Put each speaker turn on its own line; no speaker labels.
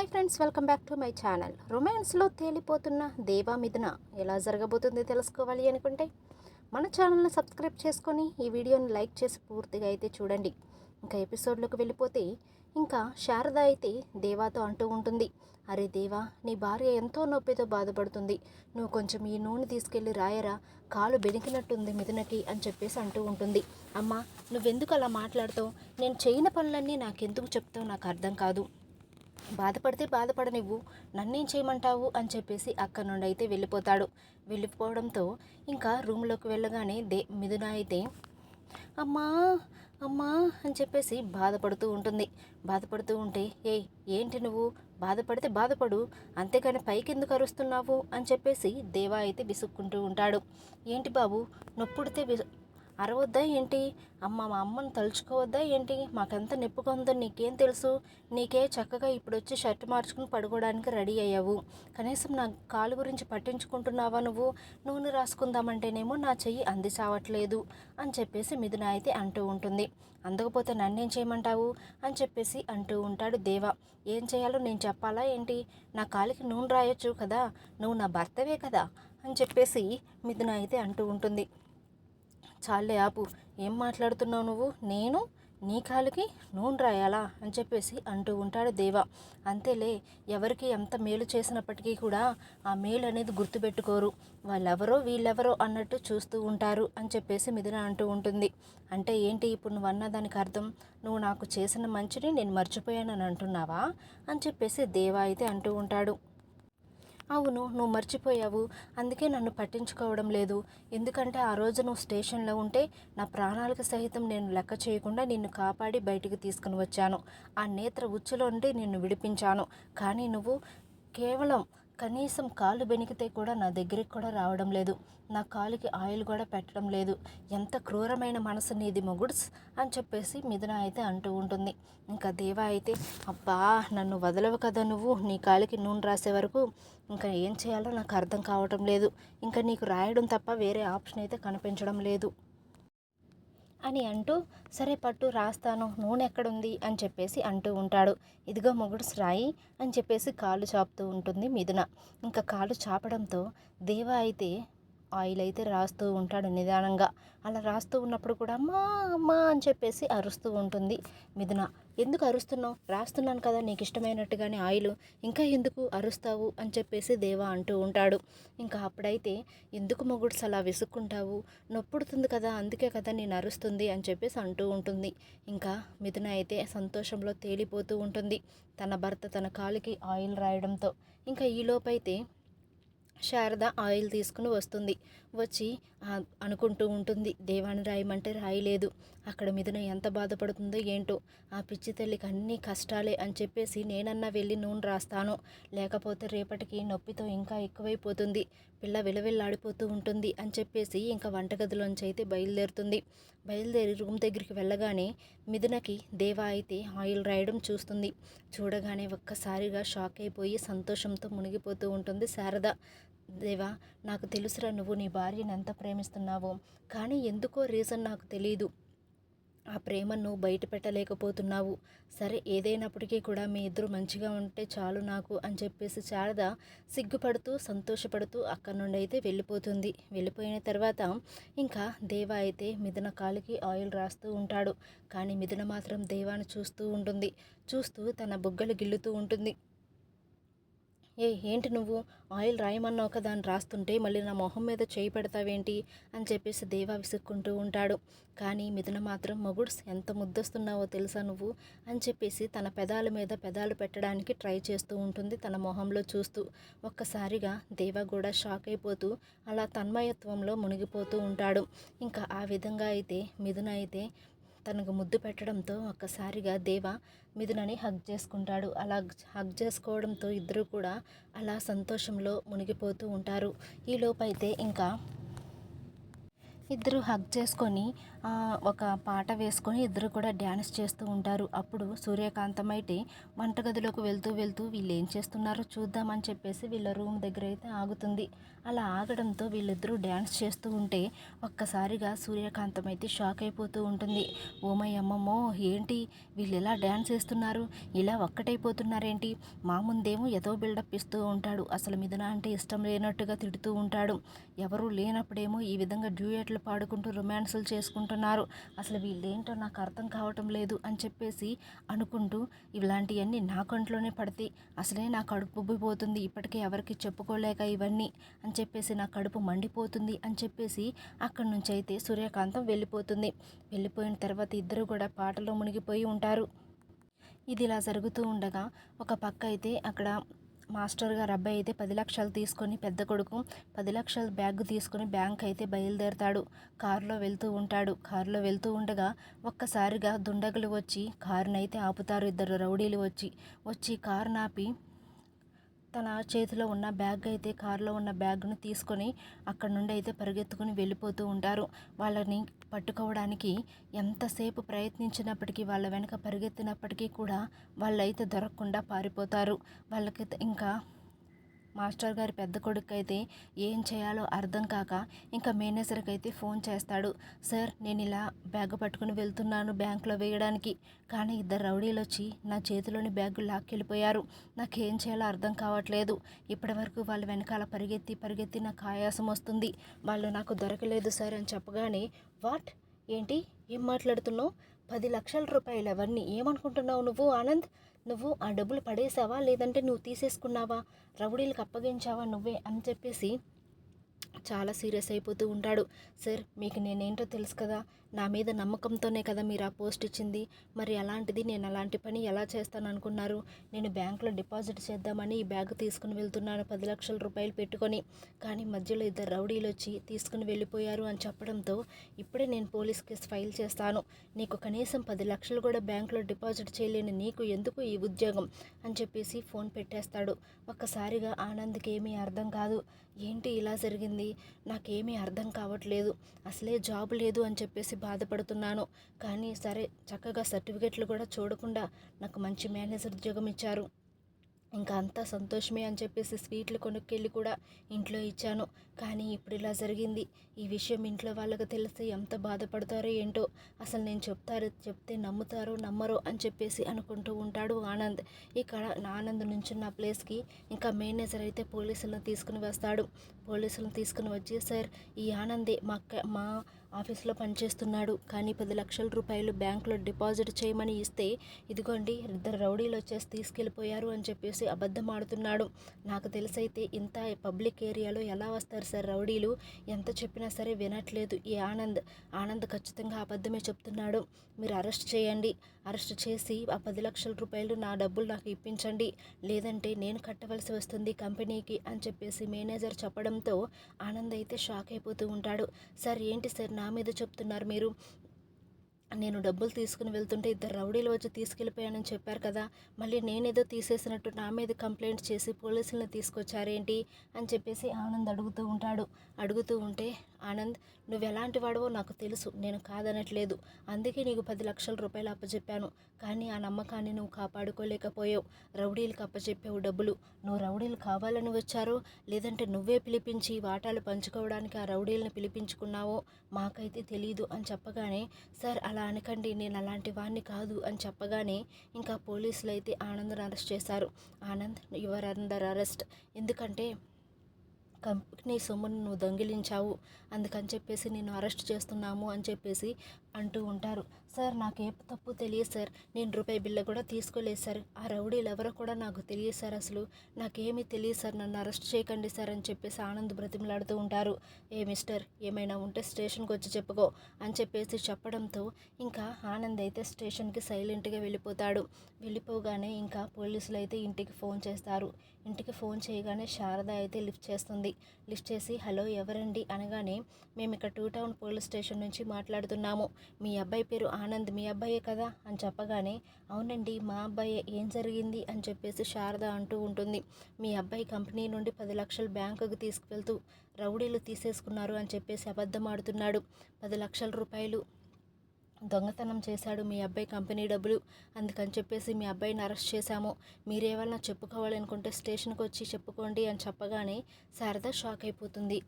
Hi friends welcome back to my channel. రొమాన్స్లో తేలిపోతున్న దేవా మిథున ఎలా జరగబోతుంది తెలుసుకోవాలి అనుకుంటే మన ఛానల్ని సబ్స్క్రైబ్ చేసుకొని ఈ వీడియోని లైక్ చేసి పూర్తిగా అయితే చూడండి. ఇంకా ఎపిసోడ్లోకి వెళ్ళిపోతే ఇంకా శారద అయితే దేవాతో అంటూ ఉంటుంది అరే దేవా నీ భార్య ఎంతో నొప్పితో బాధపడుతుంది. నువ్వు కొంచెం ఈ నూనె తీసుకెళ్ళి రాయరా కాలు బెనికినట్టుంది మిథునకి అని చెప్పేసి అంటూ ఉంటుంది. అమ్మా నువ్వెందుకు అలా మాట్లాడుతావు? నేను చేయని పనులన్నీ నాకెందుకు చెప్తావు? నాకు అర్థం కాదు. బాధపడితే బాధపడనివ్వు నన్నేం చేయమంటావు అని చెప్పేసి అక్కడ నుండి అయితే వెళ్ళిపోతాడు. వెళ్ళిపోవడంతో ఇంకా రూమ్లోకి వెళ్ళగానే దే మిథున అయితే అమ్మా అమ్మా అని చెప్పేసి బాధపడుతూ ఉంటుంది. బాధపడుతూ ఉంటే ఏయ్ ఏంటి నువ్వు? బాధపడితే బాధపడు అంతేకాని పైకి ఎందుకు అరుస్తున్నావు? అని చెప్పేసి దేవా అయితే విసుక్కుంటూ ఉంటాడు. ఏంటి బాబు నొప్పుడితే అరవద్దా ఏంటి? అమ్మ మా అమ్మను తలుచుకోవద్దా ఏంటి? మాకెంత నొప్పిగా ఉందో నీకేం తెలుసు? నీకే చక్కగా ఇప్పుడు వచ్చి షర్ట్ మార్చుకుని పడుకోవడానికి రెడీ అయ్యావు. కనీసం నా కాలు గురించి పట్టించుకుంటున్నావా నువ్వు? నూనె రాసుకుందామంటేనేమో నా చెయ్యి అందిసావట్లేదు అని చెప్పేసి మిథున అయితే అంటూ ఉంటుంది. అందకపోతే నన్నేం చేయమంటావు? అని చెప్పేసి అంటూ ఉంటాడు దేవ. ఏం చేయాలో నేను చెప్పాలా ఏంటి? నా కాలికి నూనె రాయొచ్చు కదా? నువ్వు నా భర్తవే కదా? అని చెప్పేసి మిథున అయితే అంటూ ఉంటుంది. చాలే ఆపు. ఏం మాట్లాడుతున్నావు నువ్వు? నేను? నీ కాలుకి నూనె రాయాలా? అని చెప్పేసి అంటూ ఉంటాడు దేవ. అంతేలే ఎవరికి ఎంత మేలు చేసినప్పటికీ కూడా ఆ మేలు అనేది గుర్తుపెట్టుకోరు. వాళ్ళెవరో వీళ్ళెవరో అన్నట్టు చూస్తూ ఉంటారు అని చెప్పేసి మిథున అంటూ ఉంటుంది. అంటే ఏంటి ఇప్పుడు నువ్వు అన్న దానికి అర్థం? నువ్వు నాకు చేసిన మంచిని నేను మర్చిపోయానని అంటున్నావా? అని చెప్పేసి దేవ అయితే అంటూ ఉంటాడు. అవును నువ్వు మర్చిపోయావు. అందుకే నన్ను పట్టించుకోవడం లేదు. ఎందుకంటే ఆ రోజు నువ్వు స్టేషన్లో ఉంటే నా ప్రాణాలకు సహితం నేను లెక్క చేయకుండా నిన్ను కాపాడి బయటికి తీసుకుని వచ్చాను. ఆ నేత్ర ఉచ్చులో నుండి నిన్ను విడిపించాను. కానీ నువ్వు కేవలం కనీసం కాళ్ళు బెనికితే కూడా నా దగ్గరికి కూడా రావడం లేదు. నా కాలుకి ఆయిల్ కూడా పెట్టడం లేదు. ఎంత క్రూరమైన మనసు నీది మొగుడ్స్ అని చెప్పేసి మిథున అయితే అంటూ ఉంటుంది. ఇంకా దేవా అయితే అబ్బా నన్ను వదలవు కదా నువ్వు. నీ కాలికి నూనె రాసే వరకు ఇంకా ఏం చేయాలో నాకు అర్థం కావటం లేదు. ఇంకా నీకు రాయడం తప్ప వేరే ఆప్షన్ అయితే కనిపించడం లేదు. అని అంటూ సరే పట్టు రాస్తాను నూనె ఎక్కడుంది? అని చెప్పేసి అంటూ ఉంటాడు. ఇదిగో మొగుడు రాయి అని చెప్పేసి కాళ్ళు చాపుతూ ఉంటుంది మిథున ఇంకా కాళ్ళు చాపడంతో దేవా అయితే ఆయిల్ అయితే రాస్తూ ఉంటాడు నిదానంగా. అలా రాస్తూ ఉన్నప్పుడు కూడా అమ్మా అమ్మా అని చెప్పేసి అరుస్తూ ఉంటుంది మిథున. ఎందుకు అరుస్తున్నావు? రాస్తున్నాను కదా నీకు ఇష్టమైనట్టుగానే ఆయిల్. ఇంకా ఎందుకు అరుస్తావు? అని చెప్పేసి దేవా అంటూ ఉంటాడు. ఇంకా అప్పుడైతే ఎందుకు మొగుడ్స్ అలా విసుక్కుంటావు? నొప్పుడుతుంది కదా అందుకే కదా నేను అరుస్తుంది అని చెప్పేసి అంటూ ఉంటుంది. ఇంకా మిథున అయితే సంతోషంలో తేలిపోతూ ఉంటుంది తన భర్త తన కాలికి ఆయిల్ రాయడంతో. ఇంకా ఈలోపైతే శారద ఆయిల్ తీసుకుని వస్తుంది. వచ్చి అనుకుంటూ ఉంటుంది. దేవాన్ని రాయమంటే రాయలేదు. అక్కడ మిథున ఎంత బాధపడుతుందో ఏంటో. ఆ పిచ్చి తల్లికి అన్ని కష్టాలే అని చెప్పేసి నేనన్నా వెళ్ళి నూనె రాస్తాను. లేకపోతే రేపటికి నొప్పితో ఇంకా ఎక్కువైపోతుంది. పిల్ల విలవిల్లాడిపోతూ ఉంటుంది అని చెప్పేసి ఇంకా వంటగదిలోంచి అయితే బయలుదేరుతుంది. బయలుదేరి రూమ్ దగ్గరికి వెళ్ళగానే మిథునకి దేవా అయితే ఆయిల్ రాయడం చూస్తుంది. చూడగానే ఒక్కసారిగా షాక్ అయిపోయి సంతోషంతో మునిగిపోతూ ఉంటుంది శారద. దేవా నాకు తెలుసురా నువ్వు నీ భార్యను ఎంత ప్రేమిస్తున్నావో కానీ ఎందుకో రీజన్ నాకు తెలియదు ఆ ప్రేమను బయట పెట్టలేకపోతున్నావు. సరే ఏదైనప్పటికీ కూడా మీ ఇద్దరు మంచిగా ఉంటే చాలు నాకు అని చెప్పేసి శారద సిగ్గుపడుతూ సంతోషపడుతూ అక్కడి నుండి అయితే వెళ్ళిపోతుంది. వెళ్ళిపోయిన తర్వాత ఇంకా దేవ అయితే మిథున కాలికి ఆయిల్ రాస్తూ ఉంటాడు. కానీ మిథున మాత్రం దేవాను చూస్తూ ఉంటుంది. చూస్తూ తన బుగ్గలు గిల్లుతూ ఉంటుంది. ఏ ఏంటి నువ్వు? ఆయిల్ రాయమన్నావు కదా అని రాస్తుంటే మళ్ళీ నా మొహం మీద చేయి పెడతావేంటి? అని చెప్పేసి దేవా విసుక్కుంటూ ఉంటాడు. కానీ మిథున మాత్రం మొగుడు ఎంత ముద్దస్తున్నావో తెలుసా నువ్వు? అని చెప్పేసి తన పెదాల మీద పెదాలు పెట్టడానికి ట్రై చేస్తూ ఉంటుంది తన మొహంలో చూస్తూ. ఒక్కసారిగా దేవా కూడా షాక్ అయిపోతూ అలా తన్మయత్వంలో మునిగిపోతూ ఉంటాడు. ఇంకా ఆ విధంగా అయితే మిథున అయితే తనకు ముద్దు పెట్టడంతో ఒక్కసారిగా దేవ మిథునని హగ్ చేసుకుంటాడు. అలా హగ్ చేసుకోవడంతో ఇద్దరు కూడా అలా సంతోషంలో మునిగిపోతూ ఉంటారు. ఈ లోపైతే ఇంకా ఇద్దరు హగ్ చేసుకొని ఒక పాట వేసుకొని ఇద్దరు కూడా డ్యాన్స్ చేస్తూ ఉంటారు. అప్పుడు సూర్యకాంతం అయితే వంటగదిలోకి వెళ్తూ వెళ్తూ వీళ్ళు ఏం చేస్తున్నారో చూద్దామని చెప్పేసి వీళ్ళ రూమ్ దగ్గర అయితే ఆగుతుంది. అలా ఆగడంతో వీళ్ళిద్దరూ డ్యాన్స్ చేస్తూ ఉంటే ఒక్కసారిగా సూర్యకాంతం అయితే షాక్ అయిపోతూ ఉంటుంది. ఓమయ్యమ్మమ్మో ఏంటి? వీళ్ళు ఎలా డ్యాన్స్ చేస్తున్నారు? ఇలా ఒక్కటైపోతున్నారేంటి? మా ముందేమో ఏదో బిల్డప్ ఇస్తూ ఉంటాడు. అసలు మిథున అంటే ఇష్టం లేనట్టుగా తిడుతూ ఉంటాడు. ఎవరు లేనప్పుడేమో ఈ విధంగా డ్యూయట్లు పాడుకుంటూ రొమాన్సులు చేసుకుంటున్నారు. అసలు వీళ్ళేంటో నాకు అర్థం కావటం లేదు అని చెప్పేసి అనుకుంటూ ఇలాంటివన్నీ నా కంట్లోనే పడతాయి. అసలే నా కడుపు ఉబ్బిపోతుంది. ఇప్పటికే ఎవరికి చెప్పుకోలేక ఇవన్నీ అని చెప్పేసి నా కడుపు మండిపోతుంది అని చెప్పేసి అక్కడి నుంచి అయితే సూర్యకాంతం వెళ్ళిపోతుంది. వెళ్ళిపోయిన తర్వాత ఇద్దరు కూడా పాటలో మునిగిపోయి ఉంటారు. ఇది ఇలా జరుగుతూ ఉండగా ఒక పక్క అయితే అక్కడ మాస్టర్ గారు అబ్బాయి అయితే పది లక్షలు తీసుకొని పెద్ద కొడుకు పది లక్షల బ్యాగ్ తీసుకొని బ్యాంక్ అయితే బయలుదేరతాడు. కారులో వెళ్తూ ఉంటాడు. కారులో వెళ్తూ ఉండగా ఒక్కసారిగా దుండగులు వచ్చి కారునైతే ఆపుతారు ఇద్దరు రౌడీలు వచ్చి. వచ్చి కారు నాపి తన చేతిలో ఉన్న బ్యాగ్ అయితే కారులో ఉన్న బ్యాగ్ను తీసుకొని అక్కడ నుండి అయితే పరిగెత్తుకుని వెళ్ళిపోతూ ఉంటారు. వాళ్ళని పట్టుకోవడానికి ఎంతసేపు ప్రయత్నించినప్పటికీ వాళ్ళ వెనక పరిగెత్తినప్పటికీ కూడా వాళ్ళైతే దొరకకుండా పారిపోతారు. వాళ్ళకి ఇంకా మాస్టర్ గారి పెద్ద కొడుకు అయితే ఏం చేయాలో అర్థం కాక ఇంకా మేనేజర్కి అయితే ఫోన్ చేస్తాడు. సార్ నేను ఇలా బ్యాగ్ పట్టుకుని వెళ్తున్నాను బ్యాంకులో వేయడానికి. కానీ ఇద్దరు రౌడీలు వచ్చి నా చేతిలోని బ్యాగ్ లాక్కెళ్ళిపోయారు. నాకేం చేయాలో అర్థం కావట్లేదు. ఇప్పటివరకు వాళ్ళ వెనకాల పరిగెత్తి పరిగెత్తి నాకు ఆయాసం వస్తుంది. వాళ్ళు నాకు దొరకలేదు సార్ అని చెప్పగానే వాట్? ఏంటి? ఏం మాట్లాడుతున్నావు? పది లక్షల రూపాయలు అవన్నీ ఏమనుకుంటున్నావు నువ్వు ఆనంద్? నువ్వు ఆ డబ్బులు పడేసావా? లేదంటే నువ్వు తీసేసుకున్నావా? రౌడీలకు అప్పగించావా నువ్వే? అని చెప్పేసి చాలా సీరియస్ అయిపోతూ ఉంటాడు. సార్ మీకు నేనేంటో తెలుసు కదా? నా మీద నమ్మకంతోనే కదా మీరు ఆ పోస్ట్ ఇచ్చింది. మరి అలాంటిది నేను అలాంటి పని ఎలా చేస్తాను అనుకున్నారు నేను బ్యాంకులో డిపాజిట్ చేద్దామని ఈ బ్యాగ్ తీసుకుని వెళ్తున్నాను. పది లక్షల రూపాయలు పెట్టుకొని. కానీ మధ్యలో ఇద్దరు రౌడీలు వచ్చి తీసుకుని వెళ్ళిపోయారు అని చెప్పడంతో ఇప్పుడే నేను పోలీస్ కేసు ఫైల్ చేస్తాను. నీకు కనీసం పది లక్షలు కూడా బ్యాంకులో డిపాజిట్ చేయలేని నీకు ఎందుకు ఈ ఉద్యోగం? అని చెప్పేసి ఫోన్ పెట్టేస్తాడు. ఒక్కసారిగా ఆనంద్కి ఏమీ అర్థం కాదు. ఏంటి ఇలా జరిగింది? నాకేమీ అర్థం కావట్లేదు. అసలే జాబ్ లేదు అని చెప్పేసి బాధపడుతున్నాను. కానీ సరే చక్కగా సర్టిఫికెట్లు కూడా చూడకుండా నాకు మంచి మేనేజర్ ఉద్యోగం ఇచ్చారు. ఇంకా అంతా సంతోషమే అని చెప్పేసి స్వీట్లు కొనుక్కెళ్ళి కూడా ఇంట్లో ఇచ్చాను. కానీ ఇప్పుడు ఇలా జరిగింది. ఈ విషయం ఇంట్లో వాళ్ళకి తెలిస్తే ఎంత బాధపడతారో ఏంటో అసలు నేను చెప్తారు చెప్తే నమ్ముతారో నమ్మరో అని చెప్పేసి అనుకుంటూ ఉంటాడు ఆనంద్. ఇక్కడ ఆనంద్ నుంచున్న ప్లేస్కి ఇంకా మేనేజర్ అయితే పోలీసులను తీసుకుని వస్తాడు. పోలీసులను తీసుకుని వచ్చి సార్ ఈ ఆనందే మా మా ఆఫీస్లో పనిచేస్తున్నాడు. కానీ పది లక్షల రూపాయలు బ్యాంకులో డిపాజిట్ చేయమని ఇస్తే ఇదిగోండి ఇద్దరు రౌడీలు వచ్చేసి తీసుకెళ్ళిపోయారు అని చెప్పేసి అబద్ధం ఆడుతున్నాడు. నాకు తెలిసైతే ఇంత పబ్లిక్ ఏరియాలో ఎలా వస్తారు సార్ రౌడీలు? ఎంత చెప్పినా సరే వినట్లేదు ఈ ఆనంద్. ఆనంద్ ఖచ్చితంగా అబద్ధమే చెప్తున్నాడు. మీరు అరెస్ట్ చేయండి. అరెస్ట్ చేసి ఆ పది లక్షల రూపాయలు నా డబ్బులు నాకు ఇప్పించండి. లేదంటే నేను కట్టవలసి వస్తుంది కంపెనీకి అని చెప్పేసి మేనేజర్ చెప్పడంతో ఆనంద్ అయితే షాక్ అయిపోతూ ఉంటాడు. సార్ ఏంటి సార్ నా మీద చెప్తున్నారు మీరు? నేను డబ్బులు తీసుకుని వెళ్తుంటే ఇద్దరు రౌడీలు వచ్చి తీసుకెళ్ళిపోయానని చెప్పారు కదా. మళ్ళీ నేనేదో తీసేసినట్టు నా మీద కంప్లైంట్ చేసి పోలీసులను తీసుకొచ్చారేంటి? అని చెప్పేసి ఆనంద్ అడుగుతూ ఉంటాడు. అడుగుతూ ఉంటే ఆనంద్ నువ్వు ఎలాంటి వాడవో నాకు తెలుసు నేను కాదనట్లేదు. అందుకే నీకు పది లక్షల రూపాయలు అప్పచెప్పాను కానీ ఆ నమ్మకాన్ని నువ్వు కాపాడుకోలేకపోయావు. రౌడీలకు అప్పచెప్పావు డబ్బులు. నువ్వు రౌడీలు కావాలని వచ్చారో లేదంటే నువ్వే పిలిపించి వాటాలు పంచుకోవడానికి ఆ రౌడీలను పిలిపించుకున్నావో మాకైతే తెలియదు అని చెప్పగానే సార్ అలా అనకండి. నేను అలాంటి వాడిని కాదు అని చెప్పగానే ఇంకా పోలీసులు అయితే ఆనంద్ని అరెస్ట్ చేశారు. Anand your under arrest. ఎందుకంటే కంపెనీ సొమ్మును నువ్వు దొంగిలించావు. అందుకని చెప్పేసి నేను అరెస్ట్ చేస్తున్నాము అని చెప్పేసి అంటూ ఉంటారు. సార్ నాకు ఏ తప్పు తెలియదు సార్. నేను రూపాయి బిల్ల కూడా తీసుకోలేదు సార్. ఆ రౌడీలు ఎవరో కూడా నాకు తెలియదు సార్ అసలు. నాకేమీ తెలియదు సార్. నన్ను అరెస్ట్ చేయకండి సార్ అని చెప్పేసి ఆనంద్ బ్రతిమలాడుతూ ఉంటారు. ఏ మిస్టర్ ఏమైనా ఉంటే స్టేషన్కి వచ్చి చెప్పుకో అని చెప్పేసి చెప్పడంతో ఇంకా ఆనంద్ అయితే స్టేషన్కి సైలెంట్గా వెళ్ళిపోతాడు. వెళ్ళిపోగానే ఇంకా పోలీసులు అయితే ఇంటికి ఫోన్ చేస్తారు. ఇంటికి ఫోన్ చేయగానే శారద అయితే లిఫ్ట్ చేస్తుంది. లిఫ్ట్ చేసి హలో ఎవరండి? అనగానే మేము ఇక్కడ టూ టౌన్ పోలీస్ స్టేషన్ నుంచి మాట్లాడుతున్నాము. మీ అబ్బాయి పేరు ఆనంద్ మీ అబ్బాయే కదా? అని చెప్పగానే అవునండి మా అబ్బాయే. ఏం జరిగింది? అని చెప్పేసి శారద అంటూ ఉంటుంది. మీ అబ్బాయి కంపెనీ నుండి పది లక్షలు బ్యాంకుకు తీసుకువెళ్తూ రౌడీలు తీసేసుకున్నారు అని చెప్పేసి అబద్ధం ఆడుతున్నాడు. పది లక్షల రూపాయలు దొంగతనం చేశాడు మీ అబ్బాయి కంపెనీ డబ్బులు. అందుకని చెప్పేసి మీ అబ్బాయిని అరెస్ట్ చేశాము. మీరేమన్నా చెప్పుకోవాలనుకుంటే స్టేషన్కి వచ్చి చెప్పుకోండి అని చెప్పగానే శారద షాక్ అయిపోతుంది.